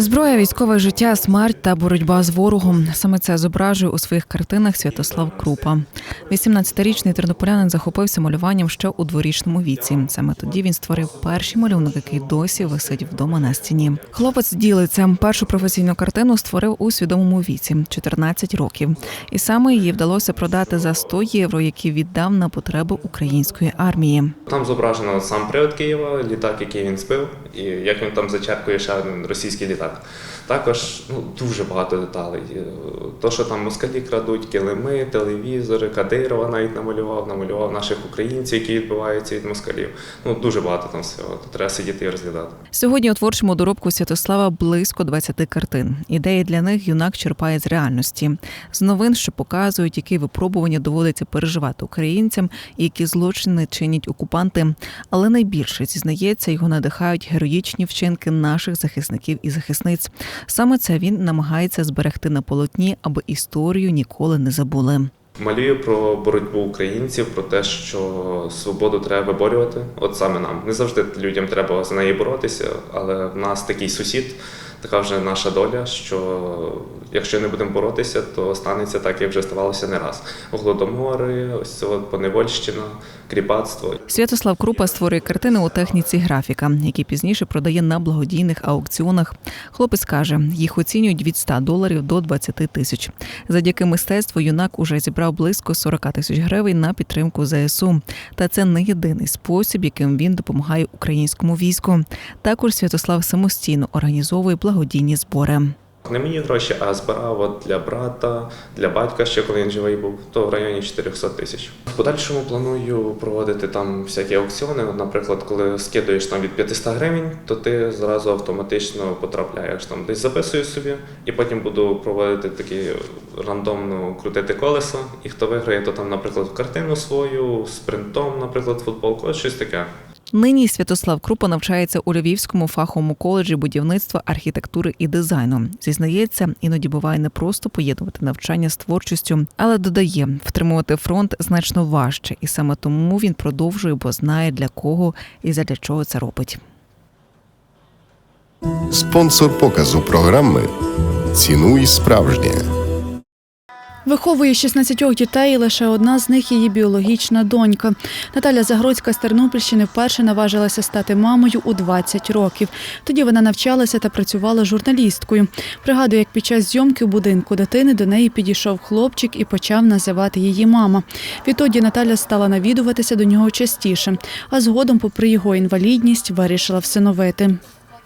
Зброя, військове життя, смерть та боротьба з ворогом. Саме це зображує у своїх картинах Святослав Крупа. 18-річний тернополянин захопився малюванням ще у дворічному віці. Саме тоді він створив перший малюнок, який досі висить вдома на стіні. Хлопець ділиться. Першу професійну картину створив у свідомому віці 14 років. І саме її вдалося продати за 100 євро, які віддав на потреби української армії. Там зображено сам привод Києва, літак, який він збив, і як він там зачерпує ще один російський літак. Також ну, дуже багато деталей. Е, То, що там москалі крадуть, килими, телевізори, Кадирова навіть намалював, намалював наших українців, які відбиваються від москалів. Ну дуже багато там всього. Тут треба сидіти і розглядати. Сьогодні у творчому доробку Святослава близько 20 картин. Ідеї для них юнак черпає з реальності, з новин, що показують, які випробування доводиться переживати українцям і які злочини чинять окупанти. Але найбільше зізнається, його надихають героїчні вчинки наших захисників і захисниць. Саме це він намагається зберегти на полотні, аби історію ніколи не забули. Малюю про боротьбу українців, про те, що свободу треба виборювати. От саме нам. Не завжди людям треба за неї боротися, але в нас такий сусід, така вже наша доля, що якщо не будемо боротися, то станеться так, як вже ставалося не раз. Голодомори, ось от поневольщина, кріпацтво. Святослав Крупа створює картини у техніці графіка, які пізніше продає на благодійних аукціонах. Хлопець каже, їх оцінюють від 100 доларів до 20 тисяч. Завдяки мистецтву юнак уже зібрав близько 40 тисяч гривень на підтримку ЗСУ. Та це не єдиний спосіб, яким він допомагає українському війську. Також Святослав самостійно організовує благодійні збори. Не мені гроші, а збирав от для брата, для батька, ще коли він живий був, то в районі 400 тисяч. В подальшому планую проводити там всякі аукціони. Наприклад, коли скидуєш там від 500 гривень, то ти зразу автоматично потрапляєш там десь записуєш собі, і потім буду проводити такі рандомно крутити колеса. І хто виграє, то там, наприклад, картину свою, з принтом, наприклад, футболку, щось таке. Нині Святослав Крупа навчається у Львівському фаховому коледжі будівництва, архітектури і дизайну. Зізнається, іноді буває непросто поєднувати навчання з творчістю, але додає, втримувати фронт значно важче, і саме тому він продовжує, бо знає для кого і задля чого це робить. Спонсор показу програми Цінуй справжнє. Виховує 16 дітей, і лише одна з них її біологічна донька. Наталя Загродська з Тернопільщини вперше наважилася стати мамою у 20 років. Тоді вона навчалася та працювала журналісткою. Пригадує, як під час зйомки в будинку дитини до неї підійшов хлопчик і почав називати її мама. Відтоді Наталя стала навідуватися до нього частіше, а згодом, попри його інвалідність, вирішила всиновити.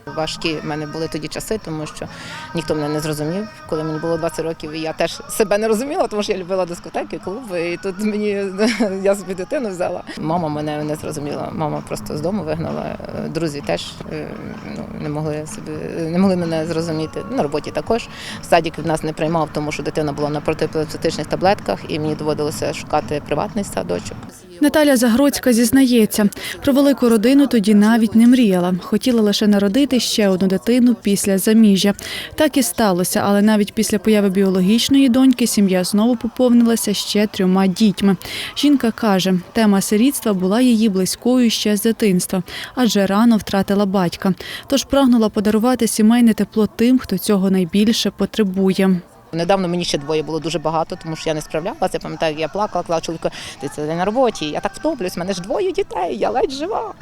Важкі в мене були тоді часи, тому що ніхто мене не зрозумів, коли мені було 20 років. І я теж себе не розуміла, тому що я любила дискотеки, клуби. І тут мені я собі дитину взяла. Мама мене не зрозуміла. Мама просто з дому вигнала. Друзі теж е, ну, не могли собі не могли мене зрозуміти. На роботі також. Садик нас не приймав, тому що дитина була на протиепілептичних таблетках, і мені доводилося шукати приватний садочок. Наталя Загродська зізнається, про велику родину тоді навіть не мріяла. Хотіла лише народити ще одну дитину після заміжжя. Так і сталося, але навіть після появи біологічної доньки сім'я знову поповнилася ще трьома дітьми. Жінка каже, тема сирітства була її близькою ще з дитинства, адже рано втратила батька. Тож прагнула подарувати сімейне тепло тим, хто цього найбільше потребує. Недавно мені ще двоє було дуже багато, тому що я не справлялася. Я пам'ятаю, я плакала, казала чоловіку, ти це на роботі. Я так втоплюсь, мене ж двоє дітей, я ледь жива.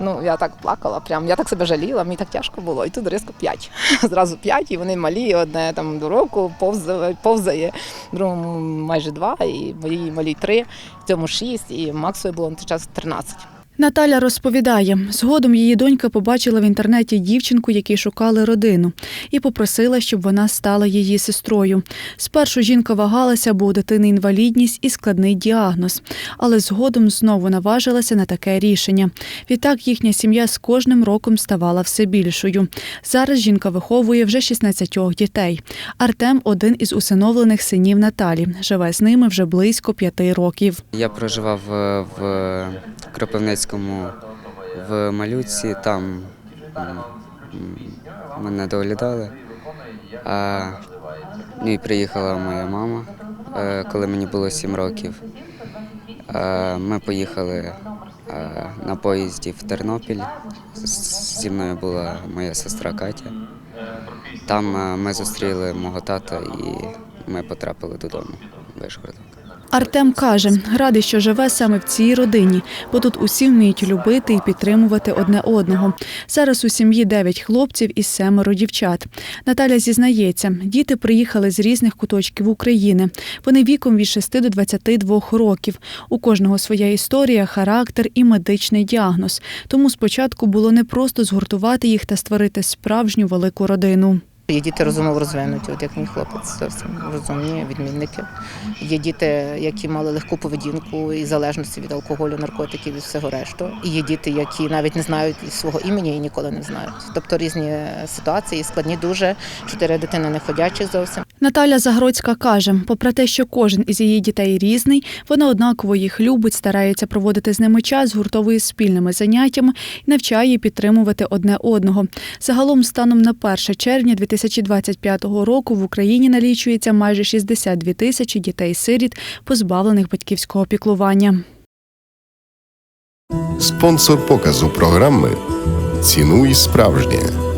Ну я так плакала, прям я так себе жаліла, мені так тяжко було. І тут різко п'ять. Зразу п'ять, і вони малі, одне там до року повзає, повзає, другому майже два, і моїй малій три, цьому шість, і Максові було на той час 13. Наталя розповідає, згодом її донька побачила в інтернеті дівчинку, якій шукали родину, і попросила, щоб вона стала її сестрою. Спершу жінка вагалася, бо у дитини інвалідність і складний діагноз, але згодом знову наважилася на таке рішення. Відтак їхня сім'я з кожним роком ставала все більшою. Зараз жінка виховує вже 16 дітей. Артем один із усиновлених синів Наталі. Живе з ними вже близько п'яти років. Я проживав е, в Кропивницькому в Малюці, там мене доглядали. А, ну і приїхала моя мама, е, коли мені було 7 років. Ми поїхали е, на поїзді в Тернопіль. Зі мною була моя сестра Катя. Там е, ми зустріли мого тата і ми потрапили додому в. Артем каже, радий, що живе саме в цій родині, бо тут усі вміють любити і підтримувати одне одного. Зараз у сім'ї дев'ять хлопців і семеро дівчат. Наталя зізнається, діти приїхали з різних куточків України. Вони віком від 6 до 22 років. У кожного своя історія, характер і медичний діагноз. Тому спочатку було непросто згуртувати їх та створити справжню велику родину. Є діти розумово розвинуті, от як мій хлопець зовсім розумні, відмінники. Є діти, які мали легку поведінку і залежності від алкоголю, наркотиків і всього решту. І є діти, які навіть не знають свого імені і ніколи не знають. Тобто різні ситуації, складні дуже. Чотири дитини не ходячі зовсім. Наталя Загородська каже, попри те, що кожен із її дітей різний, вона однаково їх любить, старається проводити з ними час, гуртовує спільними заняттями і навчає підтримувати одне одного. Загалом, станом на 1 червня 2025 року в Україні налічується майже 62 тисячі дітей-сиріт, позбавлених батьківського піклування. Спонсор показу програми Цінуй справжнє.